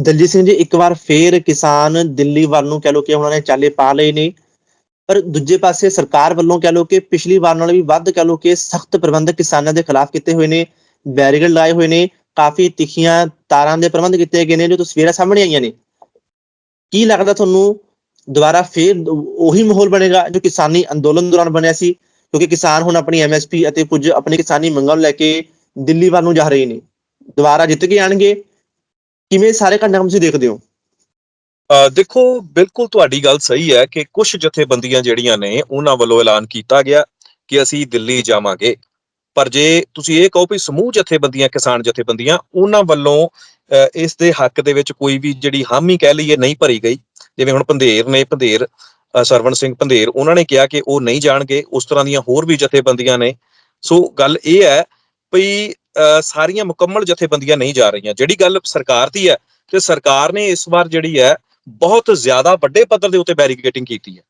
ਦਲਜੀਤ ਸਿੰਘ ਜੀ, ਇੱਕ ਵਾਰ ਫੇਰ ਕਿਸਾਨ ਦਿੱਲੀ ਵੱਲ ਨੂੰ ਕਹਿ ਲੋ ਕਿ ਉਹਨਾਂ ਨੇ ਚਾਲੇ ਪਾ ਲਏ ਨੇ। ਪਰ ਦੂਜੇ ਪਾਸੇ ਸਰਕਾਰ ਵੱਲੋਂ ਕਹਿ ਲੋ ਕਿ ਪਿਛਲੀ ਵਾਰ ਨਾਲੋਂ ਵੀ ਵੱਧ ਕਹਿ ਲੋ ਕਿ ਸਖਤ ਪ੍ਰਬੰਧ ਕਿਸਾਨਾਂ ਦੇ ਖਿਲਾਫ ਕੀਤੇ ਹੋਏ ਨੇ, ਬੈਰੀਕੇਡ ਲਾਏ ਹੋਏ ਨੇ, ਕਾਫੀ ਤਿੱਖੀਆਂ ਤਾਰਾਂ ਦੇ ਪ੍ਰਬੰਧ ਕੀਤੇ ਗਏ ਨੇ ਜੋ ਤਸਵੀਰਾਂ ਸਾਹਮਣੇ ਆਈਆਂ ਨੇ। ਕੀ ਲੱਗਦਾ ਤੁਹਾਨੂੰ ਦੁਬਾਰਾ ਫੇਰ ਉਹੀ ਮਾਹੌਲ ਬਣੇਗਾ ਜੋ ਕਿਸਾਨੀ ਅੰਦੋਲਨ ਦੌਰਾਨ ਬਣਿਆ ਸੀ, ਕਿਉਂਕਿ ਕਿਸਾਨ ਹੁਣ ਆਪਣੀ ਐਮਐਸਪੀ ਅਤੇ ਕੁਝ ਆਪਣੀ ਕਿਸਾਨੀ ਮੰਗਾਂ ਨੂੰ ਲੈ ਕੇ ਦਿੱਲੀ ਵੱਲ ਨੂੰ ਜਾ ਰਹੇ ਨੇ। ਦੁਬਾਰਾ ਜਿੱਤ ਕੇ ਆਣਗੇ ਕਿਵੇਂ ਸਾਰੇ ਘਟਨਾਕ੍ਰਮ ਤੁਸੀਂ ਦੇਖਦੇ ਹੋ? ਦੇਖੋ ਬਿਲਕੁਲ ਤੁਹਾਡੀ ਗੱਲ ਸਹੀ ਹੈ ਕਿ ਕੁਝ ਜਥੇਬੰਦੀਆਂ ਜਿਹੜੀਆਂ ਨੇ ਉਹਨਾਂ ਵੱਲੋਂ ਐਲਾਨ ਕੀਤਾ ਗਿਆ ਕਿ ਅਸੀਂ ਦਿੱਲੀ ਜਾਵਾਂਗੇ। ਪਰ ਜੇ ਤੁਸੀਂ ਇਹ ਕਹੋ ਵੀ ਸਮੂਹ ਜਥੇਬੰਦੀਆਂ ਕਿਸਾਨ ਜਥੇਬੰਦੀਆਂ ਉਹਨਾਂ ਵੱਲੋਂ ਅ, ਇਸ ਦੇ ਹੱਕ ਦੇ ਵਿੱਚ ਕੋਈ ਵੀ ਜਿਹੜੀ ਹਾਮੀ ਕਹਿ ਲਈਏ ਨਹੀਂ ਭਰੀ ਗਈ। ਜਿਵੇਂ ਹੁਣ ਪੰਧੇਰ ਨੇ ਪੰਧੇਰ ਸਰਵਣ ਸਿੰਘ ਪੰਧੇਰ ਉਹਨਾਂ ਨੇ ਕਿਹਾ ਕਿ ਉਹ ਨਹੀਂ ਜਾਣਗੇ ਉਸ ਤਰ੍ਹਾਂ ਦੀਆਂ ਹੋਰ ਵੀ ਜਥੇਬੰਦੀਆਂ ਨੇ। ਸੋ ਗੱਲ ਇਹ ਹੈ ਵੀ ਸਾਰੀਆਂ ਮੁਕੰਮਲ ਜਥੇਬੰਦੀਆਂ ਨਹੀਂ ਜਾ ਰਹੀਆਂ। ਜਿਹੜੀ ਗੱਲ ਸਰਕਾਰ ਦੀ ਹੈ ਤੇ ਸਰਕਾਰ ਨੇ ਇਸ ਵਾਰ ਜਿਹੜੀ ਹੈ ਬਹੁਤ ਜ਼ਿਆਦਾ ਵੱਡੇ ਪੱਧਰ ਦੇ ਉੱਤੇ ਬੈਰੀਕੇਟਿੰਗ ਕੀਤੀ ਹੈ।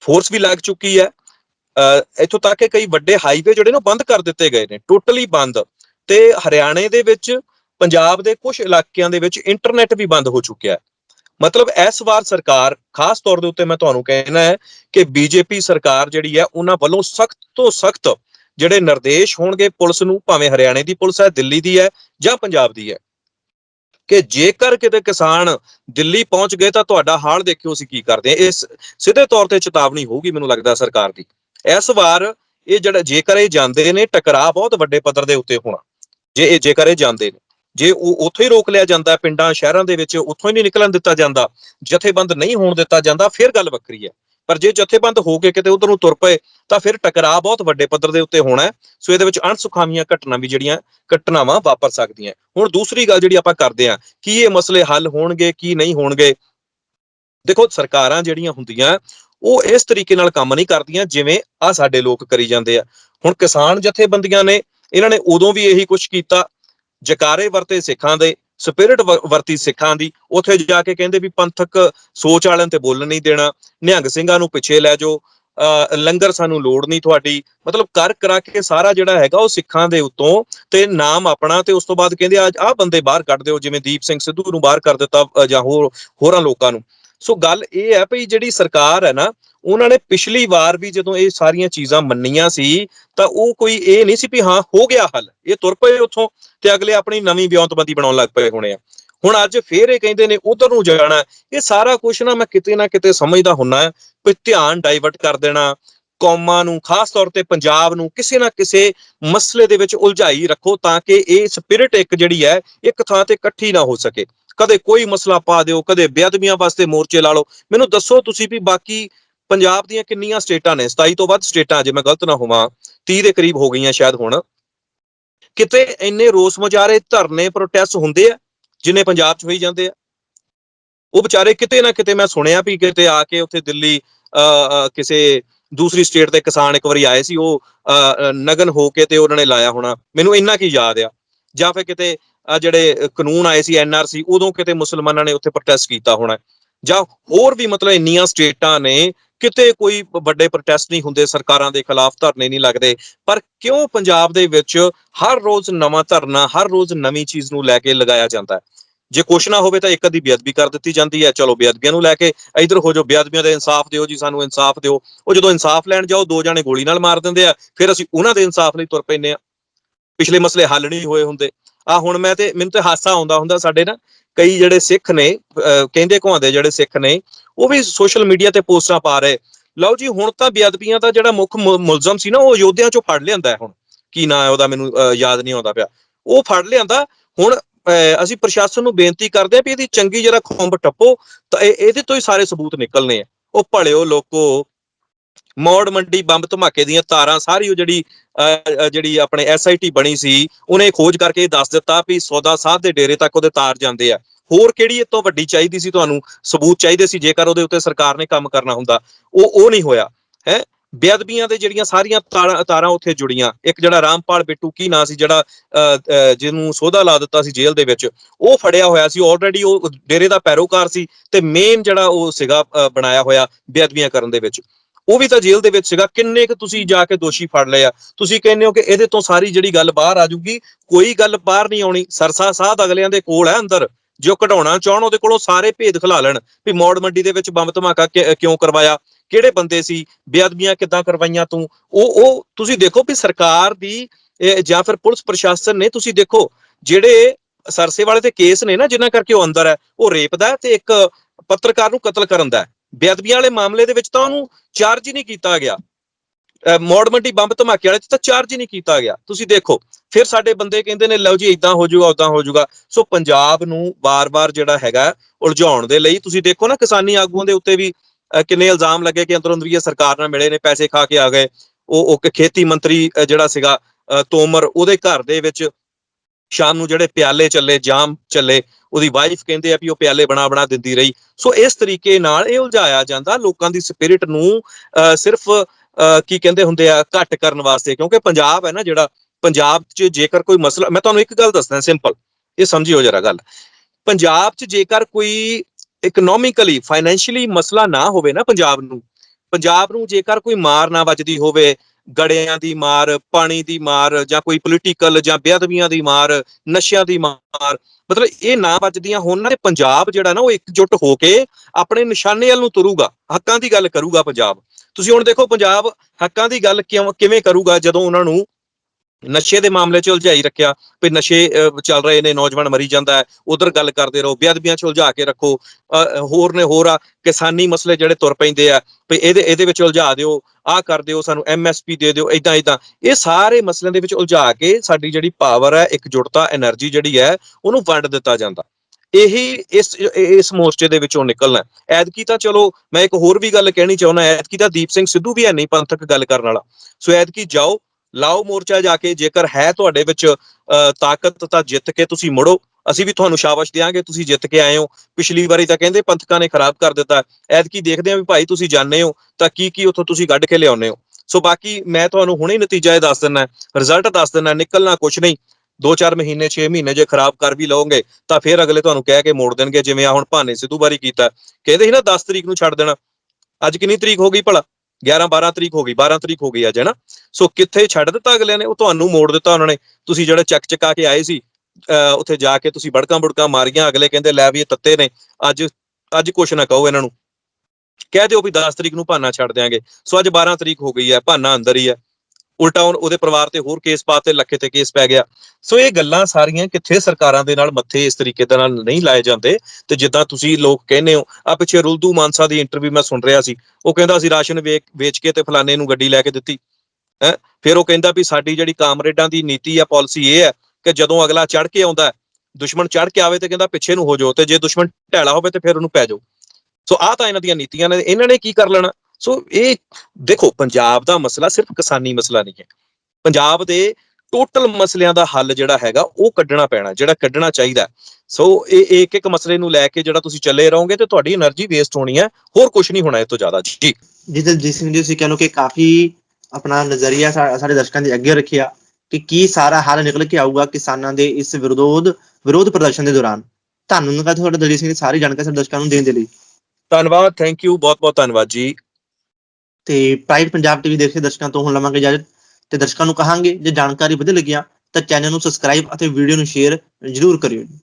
ਫੋਰਸ ਵੀ ਲੱਗ ਚੁੱਕੀ ਹੈ। ਅ, ਇੱਥੋਂ ਤੱਕ ਕਿ ਕਈ ਵੱਡੇ ਹਾਈਵੇ ਜਿਹੜੇ ਨੇ ਉਹ ਬੰਦ ਕਰ ਦਿੱਤੇ ਗਏ ਨੇ ਟੋਟਲੀ ਬੰਦ। ਤੇ ਹਰਿਆਣੇ ਦੇ ਵਿੱਚ ਪੰਜਾਬ ਦੇ ਕੁਝ ਇਲਾਕਿਆਂ ਦੇ ਵਿੱਚ ਇੰਟਰਨੈਟ ਵੀ ਬੰਦ ਹੋ ਚੁੱਕਿਆ ਹੈ। ਮਤਲਬ ਇਸ ਵਾਰ ਸਰਕਾਰ ਖਾਸ ਤੌਰ ਦੇ ਉੱਤੇ ਮੈਂ ਤੁਹਾਨੂੰ ਕਹਿਣਾ ਹੈ ਕਿ ਬੀਜੇਪੀ ਸਰਕਾਰ ਜਿਹੜੀ ਹੈ ਉਹਨਾਂ ਵੱਲੋਂ ਸਖਤ ਤੋਂ ਸਖਤ ਜਿਹੜੇ ਨਿਰਦੇਸ਼ ਹੋਣਗੇ ਪੁਲਿਸ ਨੂੰ, ਭਾਵੇਂ ਹਰਿਆਣੇ ਦੀ ਪੁਲਿਸ ਹੈ, ਦਿੱਲੀ ਦੀ ਹੈ ਜਾਂ ਪੰਜਾਬ ਦੀ ਹੈ, ਕਿ ਜੇਕਰ ਕਿਤੇ ਕਿਸਾਨ ਦਿੱਲੀ ਪਹੁੰਚ ਗਏ ਤਾਂ ਤੁਹਾਡਾ ਹਾਲ ਦੇਖਿਓ ਅਸੀਂ ਕੀ ਕਰਦੇ ਹਾਂ। ਇਸ ਸਿੱਧੇ ਤੌਰ ਤੇ ਚੇਤਾਵਨੀ ਹੋਊਗੀ ਮੈਨੂੰ ਲੱਗਦਾ ਸਰਕਾਰ ਦੀ। ਇਸ ਵਾਰ ਇਹ ਜਿਹੜਾ, ਜੇਕਰ ਇਹ ਜਾਂਦੇ ਨੇ, ਟਕਰਾਅ ਬਹੁਤ ਵੱਡੇ ਪੱਧਰ ਦੇ ਉੱਤੇ ਹੋਣਾ। ਜੇ ਇਹ, ਜੇਕਰ ਇਹ ਜਾਂਦੇ ਨੇ, ਜੇ ਉਹ ਉੱਥੋਂ ਹੀ ਰੋਕ ਲਿਆ ਜਾਂਦਾ, ਪਿੰਡਾਂ, ਸ਼ਹਿਰਾਂ ਦੇ ਵਿੱਚ ਉੱਥੋਂ ਹੀ ਨਹੀਂ ਨਿਕਲਣ ਦਿੱਤਾ ਜਾਂਦਾ, ਜਥੇਬੰਦ ਨਹੀਂ ਹੋਣ ਦਿੱਤਾ ਜਾਂਦਾ, ਫਿਰ ਗੱਲ ਵੱਖਰੀ ਹੈ। ਪਰ ਜੇ ਜਥੇਬੰਦ ਹੋ ਕੇ ਕਿਤੇ ਉਧਰ ਨੂੰ ਤੁਰ ਪਏ, ਤਾਂ ਫਿਰ ਟਕਰਾਅ ਬਹੁਤ ਵੱਡੇ ਪੱਧਰ ਦੇ ਉੱਤੇ ਹੋਣਾ ਸੋ ਇਹਦੇ ਵਿੱਚ ਅਣਸੁਖਾਵੀਆਂ ਘਟਨਾ ਵੀ ਜਿਹੜੀਆਂ, ਘਟਨਾਵਾਂ ਵਾਪਰ ਸਕਦੀਆਂ ਹੁਣ ਦੂਸਰੀ ਗੱਲ ਜਿਹੜੀ ਆਪਾਂ ਕਰਦੇ ਹਾਂ, ਕੀ ਇਹ ਮਸਲੇ ਹੱਲ ਹੋਣਗੇ, ਕੀ ਨਹੀਂ ਹੋਣਗੇ? ਦੇਖੋ, ਸਰਕਾਰਾਂ ਜਿਹੜੀਆਂ ਹੁੰਦੀਆਂ, ਉਹ ਇਸ ਤਰੀਕੇ ਨਾਲ ਕੰਮ ਨਹੀਂ ਕਰਦੀਆਂ ਜਿਵੇਂ ਆ ਸਾਡੇ ਲੋਕ ਕਰੀ ਜਾਂਦੇ ਆ। ਹੁਣ ਕਿਸਾਨ ਜਥੇਬੰਦੀਆਂ ਨੇ, ਇਹਨਾਂ ਨੇ ਉਦੋਂ ਵੀ ਇਹੀ ਕੁਝ ਕੀਤਾ। ਜਕਾਰੇ ਵਰਤੇ ਸਿੱਖਾਂ ਦੇ ਸਪਿਰਿਟ ਵਰਤੀ ਸਿੱਖਾਂ ਦੀ, ਉੱਥੇ ਜਾ ਕੇ ਕਹਿੰਦੇ ਵੀ ਪੰਥਕ ਸੋਚ ਵਾਲਿਆਂ ਤੇ ਬੋਲਣ ਨਹੀਂ ਦੇਣਾ, ਨਿਹੰਗ ਸਿੰਘਾਂ ਨੂੰ ਪਿੱਛੇ ਲੈ ਜਾਓ, ਅਹ ਲੰਗਰ ਸਾਨੂੰ ਲੋੜ ਨਹੀਂ ਤੁਹਾਡੀ, ਮਤਲਬ ਕਰ ਕਰਾ ਕੇ ਸਾਰਾ ਜਿਹੜਾ ਹੈਗਾ ਉਹ ਸਿੱਖਾਂ ਦੇ ਉੱਤੋਂ ਤੇ ਨਾਮ ਆਪਣਾ ਤੇ ਉਸ ਤੋਂ ਬਾਅਦ ਕਹਿੰਦੇ ਆ, ਆਹ ਬੰਦੇ ਬਾਹਰ ਕੱਢ ਦਿਓ, ਜਿਵੇਂ ਦੀਪ ਸਿੰਘ ਸਿੱਧੂ ਨੂੰ ਬਾਹਰ ਕਰ ਦਿੱਤਾ ਜਾਂ ਹੋਰ, ਹੋਰਾਂ ਲੋਕਾਂ ਨੂੰ। ਸੋ ਗੱਲ ਇਹ ਹੈ ਭਈ ਜਿਹੜੀ ਸਰਕਾਰ ਹੈ ਨਾ ਉਹਨਾਂ ਨੇ ਪਿਛਲੀ ਵਾਰ ਵੀ ਜਦੋਂ ਇਹ ਸਾਰੀਆਂ ਚੀਜ਼ਾਂ ਮੰਨੀਆਂ ਸੀ, ਤਾਂ ਉਹ ਕੋਈ ਇਹ ਨਹੀਂ ਸੀ ਵੀ ਹਾਂ, ਹੋ ਗਿਆ ਹੱਲ। ਇਹ ਤੁਰ ਪਏ ਉੱਥੋਂ ਤੇ ਅਗਲੇ ਆਪਣੀ ਨਵੀਂ ਵਿਉਂਤਬੰਦੀ ਬਣਾਉਣ ਲੱਗ ਪਏ ਹੋਣੇ ਆ। ਹੁਣ ਅੱਜ ਫੇਰ ਇਹ ਕਹਿੰਦੇ ਨੇ, ਉਧਰ ਨੂੰ ਜਾਣਾ ਇਹ ਸਾਰਾ ਕੁਝ ਨਾ ਮੈਂ ਕਿਤੇ ਨਾ ਕਿਤੇ ਸਮਝਦਾ ਹੁੰਨਾ ਵੀ ਧਿਆਨ ਡਾਈਵਰਟ ਕਰ ਦੇਣਾ, ਕੌਮਾਂ ਨੂੰ, ਖਾਸ ਤੌਰ ਤੇ ਪੰਜਾਬ ਨੂੰ ਕਿਸੇ ਨਾ ਕਿਸੇ ਮਸਲੇ ਦੇ ਵਿੱਚ ਉਲਝਾਈ ਰੱਖੋ ਤਾਂ ਕਿ ਇਹ ਸਪਿਰਿਟ ਇੱਕ ਜਿਹੜੀ ਹੈ, ਇੱਕ ਥਾਂ ਤੇ ਇਕੱਠੀ ਨਾ ਹੋ ਸਕੇ। ਕਦੇ ਕੋਈ ਮਸਲਾ ਪਾ ਦਿਓ, ਕਦੇ ਬੇਅਦਬੀਆਂ ਵਾਸਤੇ ਮੋਰਚੇ ਲਾ ਲਓ। ਮੈਨੂੰ ਦੱਸੋ ਤੁਸੀਂ ਵੀ ਬਾਕੀ ਪੰਜਾਬ ਦੀਆਂ ਕਿੰਨੀਆਂ ਸਟੇਟਾਂ ਨੇ? 27 ਤੋਂ ਵੱਧ ਸਟੇਟਾਂ, ਜੇ ਮੈਂ ਗਲਤ ਨਾ ਹੋਵਾਂ 30 ਦੇ ਕਰੀਬ ਹੋ ਗਈਆਂ ਸ਼ਾਇਦ ਹੁਣ। ਕਿਤੇ ਇੰਨੇ ਰੋਸ ਮੁਜ਼ਾਹਰੇ ਧਰਨੇ ਪ੍ਰੋਟੈਸਟ ਹੁੰਦੇ ਆ, ਜਿਨੇ ਪੰਜਾਬ 'ਚ ਹੋਈ ਜਾਂਦੇ ਆ? ਉਹ ਵਿਚਾਰੇ ਕਿਤੇ ਨਾ ਕਿਤੇ ਮੈਂ ਸੁਣਿਆ ਵੀ ਕਿਤੇ ਆ ਕੇ ਉੱਥੇ ਦਿੱਲੀ ਕਿਸੇ ਦੂਸਰੀ ਸਟੇਟ ਦੇ ਕਿਸਾਨ ਇੱਕ ਵਾਰੀ ਆਏ ਸੀ, ਉਹ ਨਗਨ ਹੋ ਕੇ ਤੇ ਉਹਨਾਂ ਨੇ ਲਾਇਆ ਹੋਣਾ। ਮੈਨੂੰ ਇੰਨਾ ਕੀ ਯਾਦ ਆ। ਜਾਂ ਫਿਰ ਕਿਤੇ ਜਿਹੜੇ ਕਾਨੂੰਨ ਆਏ ਸੀ ਐਨਆਰਸੀ ਉਦੋਂ ਕਿਤੇ ਮੁਸਲਮਾਨਾਂ ਨੇ ਉੱਥੇ ਪ੍ਰੋਟੈਸਟ ਕੀਤਾ ਹੋਣਾ। ਜਾਂ ਹੋਰ ਵੀ ਮਤਲਬ ਇੰਨੀਆਂ ਸਟੇਟਾਂ ਨੇ ਕਿਤੇ ਕੋਈ ਵੱਡੇ ਪ੍ਰੋਟੈਸਟ ਨਹੀਂ ਹੁੰਦੇ, ਸਰਕਾਰਾਂ ਦੇ ਖਿਲਾਫ ਧਰਨੇ ਨਹੀਂ ਲੱਗਦੇ। ਪਰ ਕਿਉਂ ਪੰਜਾਬ ਦੇ ਵਿੱਚ ਹਰ ਰੋਜ਼ ਨਵਾਂ ਧਰਨਾ, ਹਰ ਰੋਜ਼ ਨਵੀਂ ਚੀਜ਼ ਨੂੰ ਲੈ ਕੇ ਲਗਾਇਆ ਜਾਂਦਾ ਹੈ? ਜੇ ਕੁਛ ਨਾ ਹੋਵੇ ਤਾਂ ਇੱਕ ਅੱਧੀ ਬੇਅਦਬੀ ਕਰ ਦਿੱਤੀ ਜਾਂਦੀ ਹੈ। ਚਲੋ ਬੇਅਦਬੀਆਂ ਨੂੰ ਲੈ ਕੇ ਇਧਰ ਹੋ ਜਾਓ, ਬੇਅਦਬੀਆਂ ਦਾ ਇਨਸਾਫ ਦਿਓ ਜੀ, ਸਾਨੂੰ ਇਨਸਾਫ ਦਿਓ। ਉਹ ਜਦੋਂ ਇਨਸਾਫ ਲੈਣ ਜਾਓ, ਦੋ ਜਾਣੇ ਗੋਲੀ ਨਾਲ ਮਾਰ ਦਿੰਦੇ ਆ। ਫਿਰ ਅਸੀਂ ਉਹਨਾਂ ਦੇ ਇਨਸਾਫ ਲਈ ਤੁਰ ਪੈਂਦੇ ਆ। ਪਿਛਲੇ ਮਸਲੇ ਹੱਲ ਨਹੀਂ ਹੋਏ ਹੁੰਦੇ। ਆ ਹੁਣ ਮੈਂ ਤੇ ਮੈਨੂੰ ਤੇ ਹਾਸਾ ਆਉਂਦਾ ਹੁੰਦਾ ਸਾਡੇ ਨਾ ਕਈ ਜਿਹੜੇ ਸਿੱਖ ਨੇ ਕਹਿੰਦੇ ਘੁਆਉਂਦੇ ਜਿਹੜੇ ਸਿੱਖ ਨੇ ਉਹ ਵੀ ਸੋਸ਼ਲ ਮੀਡੀਆ ਤੇ ਪੋਸਟਾਂ ਪਾ ਰਹੇ। ਲਓ ਜੀ ਹੁਣ ਤਾਂ ਬੇਅਦਬੀਆਂ ਦਾ ਜਿਹੜਾ ਮੁੱਖ ਮੁਲਜ਼ਮ ਸੀ ਨਾ ਉਹ ਯੋਧਿਆਂ ਚੋਂ ਫੜ ਲਿਆਂਦਾ ਹੈ ਹੁਣ। ਕੀ ਨਾਂ ਹੈ ਉਹਦਾ ਮੈਨੂੰ ਯਾਦ ਨਹੀਂ ਆਉਂਦਾ ਪਿਆ। ਉਹ ਫੜ ਲਿਆਂਦਾ। ਹੁਣ ਅਹ, ਅਸੀਂ ਪ੍ਰਸ਼ਾਸਨ ਨੂੰ ਬੇਨਤੀ ਕਰਦੇ ਆ ਵੀ ਇਹਦੀ ਚੰਗੀ ਜਰਾ ਖੁੰਬ ਟੱਪੋ ਤਾਂ ਇਹਦੇ ਤੋਂ ਹੀ ਸਾਰੇ ਸਬੂਤ ਨਿਕਲਨੇ ਆ। ਉਹ ਭਲਿਓ ਲੋਕੋ ਮੌੜ ਮੰਡੀ ਬੰਬ ਧਮਾਕੇ ਦੀਆਂ ਤਾਰਾਂ ਸਾਰੀ ਉਹ ਜਿਹੜੀ ਜਿਹੜੀ ਆਪਣੇ ਐਸਆਈਟੀ ਬਣੀ ਸੀ ਉਹਨੇ ਖੋਜ ਕਰਕੇ ਦੱਸ ਦਿੱਤਾ ਵੀ ਸੌਦਾ ਸਾਹਿਬ ਦੇ ਡੇਰੇ ਤੱਕ ਉਹਦੇ ਤਾਰ ਜਾਂਦੇ ਆ। ਹੋਰ ਕਿਹੜੀ ਇਹ ਵੱਡੀ ਚਾਹੀਦੀ ਸੀ ਤੁਹਾਨੂੰ? ਸਬੂਤ ਚਾਹੀਦੇ ਸੀ ਜੇਕਰ ਉਹਦੇ ਉੱਤੇ ਸਰਕਾਰ ਨੇ ਕੰਮ ਕਰਨਾ ਹੁੰਦਾ। ਉਹ ਉਹ ਨਹੀਂ ਹੋਇਆ ਹੈ? ਬੇਅਦਬੀਆਂ ਦੇ ਜਿਹੜੀਆਂ ਸਾਰੀਆਂ ਤਾਰਾਂ ਤਾਰਾਂ ਉੱਥੇ ਜੁੜੀਆਂ। ਇੱਕ ਜਿਹੜਾ ਰਾਮਪਾਲ ਬਿੱਟੂ ਕੀ ਨਾਂ ਸੀ ਜਿਹੜਾ ਅਹ, ਜਿਹਨੂੰ ਸੋਧਾ ਲਾ ਦਿੱਤਾ ਸੀ ਜੇਲ੍ਹ ਦੇ ਵਿੱਚ ਉਹ ਫੜਿਆ ਹੋਇਆ ਸੀ। ਆਲਰੇਡੀ ਉਹ ਡੇਰੇ ਦਾ ਪੈਰੋਕਾਰ ਸੀ ਤੇ ਮੇਨ ਜਿਹੜਾ ਉਹ ਸੀਗਾ ਬਣਾਇਆ ਹੋਇਆ ਬੇਅਦਬੀਆਂ ਕਰਨ ਦੇ ਵਿੱਚ। ਉਹ ਵੀ ਤਾਂ ਜੇਲ੍ਹ ਦੇ ਵਿੱਚ ਸੀਗਾ। ਕਿੰਨੇ ਕੁ ਤੁਸੀਂ ਜਾ ਕੇ ਦੋਸ਼ੀ ਫੜ ਲਏ ਆ? ਤੁਸੀਂ ਕਹਿੰਦੇ ਹੋ ਕਿ ਇਹਦੇ ਤੋਂ ਸਾਰੀ ਜਿਹੜੀ ਗੱਲ ਬਾਹਰ ਆ ਜੂਗੀ ਕੋਈ ਗੱਲ ਬਾਹਰ ਨਹੀਂ ਆਉਣੀ। ਸਰਸਾ ਸਾਧ ਅਗਲਿਆਂ ਦੇ ਕੋਲ ਹੈ ਅੰਦਰ। ਜੋ ਕਢਾਉਣਾ ਚਾਹਣ, ਉਹਦੇ ਕੋਲੋਂ ਸਾਰੇ ਭੇਦ ਖਲਾ ਲੈਣ ਵੀ ਮੌੜ ਮੰਡੀ ਦੇ ਵਿੱਚ ਬੰਬ ਧਮਾਕਾ ਕਿਉਂ ਕਰਵਾਇਆ? ਕਿਹੜੇ ਬੰਦੇ ਸੀ? ਬੇਅਦਬੀਆਂ ਕਿੱਦਾਂ ਕਰਵਾਈਆਂ ਤੂੰ? ਉਹ ਉਹ ਤੁਸੀਂ ਦੇਖੋ ਵੀ ਸਰਕਾਰ ਦੀ ਜਾਂ ਫਿਰ ਪੁਲਿਸ ਪ੍ਰਸ਼ਾਸਨ ਨੇ ਤੁਸੀਂ ਦੇਖੋ, ਜਿਹੜੇ ਸਰਸੇ ਵਾਲੇ ਤੇ ਕੇਸ ਨੇ ਨਾ, ਜਿਨ੍ਹਾਂ ਕਰਕੇ ਉਹ ਅੰਦਰ ਹੈ, ਉਹ ਰੇਪ ਦਾ ਤੇ ਇੱਕ ਪੱਤਰਕਾਰ ਨੂੰ ਕਤਲ ਕਰਨ ਦਾ ਹੈ ਵਾਲੇ ਮਾਮਲੇ ਦੇ ਵਿੱਚ ਤਾਂ ਉਹਨੂੰ ਚਾਰਜ ਹੀ ਨਹੀਂ ਕੀਤਾ ਗਿਆ। ਅਹ ਬੰਬ ਧਮਾਕੇ ਵਾਲੇ 'ਚ ਤਾਂ ਚਾਰਜ ਹੀ ਨਹੀਂ ਕੀਤਾ ਗਿਆ। ਤੁਸੀਂ ਦੇਖੋ, ਫਿਰ ਸਾਡੇ ਬੰਦੇ ਕਹਿੰਦੇ ਨੇ, ਲਓ ਜੀ ਇਦਾਂ ਹੋ ਜਾਊਗਾ ਉਦਾਂ ਹੋ ਜਾਊਗਾ। ਸੋ ਪੰਜਾਬ ਨੂੰ ਵਾਰ-ਵਾਰ ਜਿਹੜਾ ਹੈਗਾ ਉਲਝਾਉਣ ਦੇ ਲਈ ਤੁਸੀਂ ਦੇਖੋ ਨਾ, ਕਿਸਾਨੀ ਆਗੂਆਂ ਦੇ ਉੱਤੇ ਵੀ ਕਿੰਨੇ ਇਲਜ਼ਾਮ ਲੱਗੇ ਕਿ ਅੰਦਰੋਂ ਅੰਦਰ ਹੀ ਸਰਕਾਰ ਨਾਲ ਮਿਲੇ ਨੇ, ਪੈਸੇ ਖਾ ਕੇ ਆ ਗਏ। ਉਹ ਉਹ ਖੇਤੀ ਮੰਤਰੀ ਜਿਹੜਾ ਸੀਗਾ ਤੋਮਰ, ਉਹਦੇ ਘਰ ਦੇ ਵਿੱਚ ਸ਼ਾਮ ਨੂੰ ਜਿਹੜੇ ਪਿਆਲੇ ਚੱਲੇ, ਜਾਮ ਚੱਲੇ, ਉਹਦੀ ਵਾਈਫ ਕਹਿੰਦੇ ਆ ਵੀ ਉਹ ਪਿਆਲੇ ਬਣਾ ਬਣਾ ਦਿੰਦੀ ਰਹੀ। ਸੋ ਇਸ ਤਰੀਕੇ ਨਾਲ ਇਹ ਉਲਝਾਇਆ ਜਾਂਦਾ ਲੋਕਾਂ ਦੀ ਸਪਿਰਿਟ ਨੂੰ ਸਿਰਫ ਕੀ ਕਹਿੰਦੇ ਹੁੰਦੇ ਆ, ਘੱਟ ਕਰਨ ਵਾਸਤੇ, ਕਿਉਂਕਿ ਪੰਜਾਬ ਹੈ ਨਾ ਜਿਹੜਾ, ਪੰਜਾਬ 'ਚ ਜੇਕਰ ਕੋਈ ਮਸਲਾ, ਮੈਂ ਤੁਹਾਨੂੰ ਇੱਕ ਗੱਲ ਦੱਸਦਾ ਸਿੰਪਲ ਇਹ ਸਮਝਿਓ ਜਰਾ ਗੱਲ। ਪੰਜਾਬ 'ਚ ਜੇਕਰ ਕੋਈ ਇਕਨੋਮਿਕਲੀ ਫਾਈਨੈਂਸ਼ੀਅਲੀ ਮਸਲਾ ਨਾ ਹੋਵੇ ਨਾ ਪੰਜਾਬ ਨੂੰ ਪੰਜਾਬ ਨੂੰ ਜੇਕਰ ਕੋਈ ਮਾਰ ਨਾ ਵੱਜਦੀ ਹੋਵੇ ਗੜਿਆਂ ਦੀ ਮਾਰ, ਪਾਣੀ ਦੀ ਮਾਰ ਜਾਂ ਕੋਈ ਪੋਲੀਟੀਕਲ ਜਾਂ ਬੇਅਦਬੀਆਂ ਦੀ ਮਾਰ, ਨਸ਼ਿਆਂ ਦੀ ਮਾਰ, ਮਤਲਬ ਇਹ ਨਾ ਵੱਜਦੀਆਂ ਹੋਣ ਨਾ ਪੰਜਾਬ ਜਿਹੜਾ ਨਾ ਉਹ ਇਕਜੁੱਟ ਹੋ ਕੇ ਆਪਣੇ ਨਿਸ਼ਾਨੇ ਵੱਲ ਨੂੰ ਤੁਰੂਗਾ, ਹੱਕਾਂ ਦੀ ਗੱਲ ਕਰੂਗਾ ਪੰਜਾਬ। ਤੁਸੀਂ ਹੁਣ ਦੇਖੋ ਪੰਜਾਬ ਹੱਕਾਂ ਦੀ ਗੱਲ ਕਿਉਂ, ਕਿਵੇਂ ਕਰੂਗਾ ਜਦੋਂ ਉਹਨਾਂ ਨੂੰ ਨਸ਼ੇ ਦੇ ਮਾਮਲੇ 'ਚ ਉਲਝਾਈ ਰੱਖਿਆ, ਵੀ ਨਸ਼ੇ ਚੱਲ ਰਹੇ ਨੇ, ਨੌਜਵਾਨ ਮਰੀ ਜਾਂਦਾ ਹੈ, ਉਧਰ ਗੱਲ ਕਰਦੇ ਰਹੋ, ਬੇਅਦਬੀਆਂ 'ਚ ਉਲਝਾ ਕੇ ਰੱਖੋ ਹੋਰ ਨੇ ਹੋਰ ਆ, ਕਿਸਾਨੀ ਮਸਲੇ ਜਿਹੜੇ ਤੁਰ ਪੈਂਦੇ ਆ, ਵੀ ਇਹਦੇ ਇਹਦੇ ਵਿੱਚ ਉਲਝਾ ਦਿਓ, ਆਹ ਕਰ ਦਿਓ, ਸਾਨੂੰ ਐਮਐਸਪੀ ਦੇ ਦਿਓ ਇਦਾਂ ਇਦਾਂ ਇਹ ਸਾਰੇ ਮਸਲਿਆਂ ਦੇ ਵਿੱਚ ਉਲਝਾ ਕੇ ਸਾਡੀ ਜਿਹੜੀ ਪਾਵਰ ਹੈ ਇੱਕ ਇਕਜੁੱਟਤਾ એનર્ਜੀ ਜਿਹੜੀ ਹੈ, ਉਹਨੂੰ ਵੰਡ ਦਿੱਤਾ ਜਾਂਦਾ। ਇਹੀ ਇਸ ਇਸ ਮੋਰਚੇ ਦੇ ਵਿੱਚੋਂ ਨਿਕਲਣਾ ਐਤਕੀ ਤਾਂ ਚਲੋ, ਮੈਂ ਇੱਕ ਹੋਰ ਵੀ ਗੱਲ ਕਹਿਣੀ ਚਾਹੁੰਦਾ, ਐਤਕੀ ਤਾਂ ਦੀਪ ਸਿੰਘ ਸਿੱਧੂ ਵੀ ਹੈ ਨਹੀਂ ਪੰਥਕ ਗੱਲ ਕਰਨ ਵਾਲਾ। ਸੋ ਐਤਕੀ ਜਾਓ ਲਾਓ ਮੋਰਚਾ ਜਾ ਕੇ ਜੇਕਰ ਹੈ ਤੁਹਾਡੇ ਵਿੱਚ ਅਹ, ਤਾਕਤ ਤਾਂ ਜਿੱਤ ਕੇ ਤੁਸੀਂ ਮੁੜੋ। ਅਸੀਂ ਵੀ ਤੁਹਾਨੂੰ ਸ਼ਾਬਾਸ਼ ਦਿਆਂਗੇ ਤੁਸੀਂ ਜਿੱਤ ਕੇ ਆਏ ਹੋ। ਪਿਛਲੀ ਵਾਰੀ ਤਾਂ ਕਹਿੰਦੇ ਪੰਥਕਾਂ ਨੇ ਖਰਾਬ ਕਰ ਦਿੱਤਾ। ਐਤਕੀ ਦੇਖਦੇ ਆਂ ਵੀ ਭਾਈ ਤੁਸੀਂ ਜਾਣਦੇ ਹੋ ਤਾਂ ਕੀ ਕੀ ਉੱਥੋਂ ਤੁਸੀਂ ਕੱਢ ਕੇ ਲਿਆਉਂਦੇ ਹੋ। ਸੋ ਬਾਕੀ ਮੈਂ ਤੁਹਾਨੂੰ ਹੁਣੇ ਨਤੀਜਾ ਇਹ ਦੱਸ ਦਿੰਨਾ ਰਿਜ਼ਲਟ ਦੱਸ ਦਿੰਨਾ ਨਿਕਲਣਾ ਕੁਝ ਨਹੀਂ। 2-4 ਮਹੀਨੇ 6 ਮਹੀਨੇ ਜੇ ਖਰਾਬ ਕਰ ਵੀ ਲਓਗੇ ਤਾਂ ਫਿਰ ਅਗਲੇ ਤੁਹਾਨੂੰ ਕਹਿ ਕੇ ਮੋੜ ਦੇਣਗੇ ਜਿਵੇਂ ਆ ਹੁਣ ਭਾਨੇ ਸਿੱਧੂ ਬਾਰੀ ਕੀਤਾ। ਕਹਿੰਦੇ ਸੀ ਨਾ 10 ਤਰੀਕ ਨੂੰ ਛੱਡ ਦੇਣਾ। ਅੱਜ ਕਿੰਨੀ ਤਰੀਕ ਹੋ ਗਈ ਭਲਾ? 11 12 ਤਰੀਕ ਹੋ ਗਈ 12 ਤਰੀਕ ਹੋ ਗਈ ਅੱਜ ਹੈਨਾ ਸੋ ਕਿੱਥੇ ਛੱਡ ਦਿੱਤਾ ਅਗਲਿਆਂ ਨੇ? ਉਹ ਤੁਹਾਨੂੰ ਮੋੜ ਦਿੱਤਾ ਉਹਨਾਂ ਨੇ। ਤੁਸੀਂ ਜਿਹੜਾ ਚੱਕ ਚਕਾ ਕੇ ਆਏ ਸੀ, ਅਹ ਉੱਥੇ ਜਾ ਕੇ ਤੁਸੀਂ ਬੜਕਾਂ ਬੜਕਾਂ ਮਾਰੀਆਂ, ਅਗਲੇ ਕਹਿੰਦੇ ਲੈ ਵੀ ਇਹ ਤੱਤੇ ਨੇ। ਅੱਜ ਅੱਜ ਕੁਛ ਨਾ ਕਹੋ ਇਹਨਾਂ ਨੂੰ। ਕਹਿ ਦਿਓ ਵੀ 10 ਤਰੀਕ ਨੂੰ ਭਾਨਾ ਛੱਡ ਦਿਆਂਗੇ। ਸੋ ਅੱਜ 12 ਤਰੀਕ ਹੋ ਗਈ ਹੈ, ਭਾਨਾ ਅੰਦਰ ਹੀ ਹੈ। ਉਲਟਾ ਉਹਦੇ ਪਰਿਵਾਰ ਤੇ ਹੋਰ ਕੇਸ ਪਾਤੇ ਲੱਖੇ ਤੇ ਕੇਸ ਪੈ ਗਿਆ। ਸੋ ਇਹ ਗੱਲਾਂ ਸਾਰੀਆਂ ਕਿੱਥੇ ਸਰਕਾਰਾਂ ਦੇ ਨਾਲ ਮੱਥੇ ਇਸ ਤਰੀਕੇ ਦੇ ਨਾਲ ਨਹੀਂ ਲਾਏ ਜਾਂਦੇ ਤੇ ਜਿੱਦਾਂ ਤੁਸੀਂ ਲੋਕ ਕਹਿੰਦੇ ਹੋ ਆ ਪਿੱਛੇ ਰੁਲਦੂ ਮਾਨਸਾ ਦੀ ਇੰਟਰਵਿਊ ਮੈਂ ਸੁਣ ਰਿਹਾ ਸੀ। ਉਹ ਕਹਿੰਦਾ ਸੀ ਰਾਸ਼ਨ ਵੇਚ ਕੇ ਤੇ ਫਲਾਣੇ ਨੂੰ ਗੱਡੀ ਲੈ ਕੇ ਦਿੱਤੀ। ਹੈ? ਫਿਰ ਉਹ ਕਹਿੰਦਾ ਵੀ ਸਾਡੀ ਜਿਹੜੀ ਕਾਮਰੇਡਾਂ ਦੀ ਨੀਤੀ ਆ ਪਾਲਿਸੀ ਇਹ ਹੈ ਕਿ ਜਦੋਂ ਅਗਲਾ ਚੜ ਕੇ ਆਉਂਦਾ, ਦੁਸ਼ਮਣ ਚੜ ਕੇ ਆਵੇ ਤੇ ਕਹਿੰਦਾ ਪਿੱਛੇ ਨੂੰ ਹੋ ਜਾਓ ਤੇ ਜੇ ਦੁਸ਼ਮਣ ਢੈਲਾ ਹੋਵੇ ਤੇ ਫਿਰ ਉਹਨੂੰ ਪੈ ਜਾਓ। ਸੋ ਆਹ ਤਾਂ ਇਹਨਾਂ ਦੀਆਂ ਨੀਤੀਆਂ ਨੇ। ਇਹਨਾਂ ਨੇ ਕੀ ਕਰ ਲੈਣਾ? ਸੋ ਇਹ ਦੇਖੋ ਪੰਜਾਬ ਦਾ ਮਸਲਾ ਸਿਰਫ ਕਿਸਾਨੀ ਮਸਲਾ ਨਹੀਂ ਹੈ। ਪੰਜਾਬ ਦੇ ਟੋਟਲ ਮਸਲਿਆਂ ਦਾ ਹੱਲ ਜਿਹੜਾ ਹੈਗਾ ਉਹ ਕੱਢਣਾ ਪੈਣਾ ਜਿਹੜਾ ਕੱਢਣਾ ਚਾਹੀਦਾ ਸੋ ਇਹ ਇੱਕ ਇੱਕ ਮਸਲੇ ਨੂੰ ਲੈ ਕੇ ਜਿਹੜਾ ਤੁਸੀਂ ਚੱਲੇ ਰਹੋਗੇ ਤੇ ਤੁਹਾਡੀ એનર્ਜੀ ਵੇਸਟ ਹੋਣੀ ਹੈ। ਹੋਰ ਕੁਝ ਨਹੀਂ ਹੋਣਾ ਇਹ ਤੋਂ ਜ਼ਿਆਦਾ ਜੀ। ਜਿੱਦਾਂ ਸਿੰਘ ਜੀ ਤੁਸੀਂ ਕਹਿੰਦੇ ਕਿ ਕਾਫੀ ਆਪਣਾ ਨਜ਼ਰੀਆ ਸਾਡੇ ਦਰਸ਼ਕਾਂ ਦੇ ਅੱਗੇ ਰੱਖਿਆ ਕਿ ਕੀ ਸਾਰਾ ਹੱਲ ਨਿਕਲ ਕੇ ਆਊਗਾ ਕਿਸਾਨਾਂ ਦੇ ਇਸ ਵਿਰੋਧ ਵਿਰੋਧ ਪ੍ਰਦਰਸ਼ਨ ਦੇ ਦੌਰਾਨ। ਤੁਹਾਨੂੰ ਤੁਹਾਡੇ ਦਲੀ ਸਿੰਘ ਸਾਰੀ ਜਾਣਕਾਰੀ ਸਾਡੇ ਦਰਸ਼ਕਾਂ ਨੂੰ ਦੇਣ ਦੇ ਲਈ। ਧੰਨਵਾਦ ਥੈਂਕ ਯੂ ਬਹੁਤ ਬਹੁਤ ਧੰਨਵਾਦ ਜੀ। ਤੇ ਪ੍ਰਾਈਡ ਪੰਜਾਬ ਟੀਵੀ ਰਹੇ ਦਰਸ਼ਕਾਂ ਤੋਂ ਹੁਣ ਲਵਾਂਗੇ ਇਜਾਜ਼ਤ। ਤੇ ਦਰਸ਼ਕਾਂ ਨੂੰ ਕਹਾਂਗੇ, ਜੇ ਜਾਣਕਾਰੀ ਵਧੀਆ ਲੱਗਿਆ ਤਾਂ ਚੈਨਲ ਨੂੰ ਸਬਸਕ੍ਰਾਈਬ ਅਤੇ ਵੀਡੀਓ ਨੂੰ ਸ਼ੇਅਰ ਜ਼ਰੂਰ ਕਰਿਓ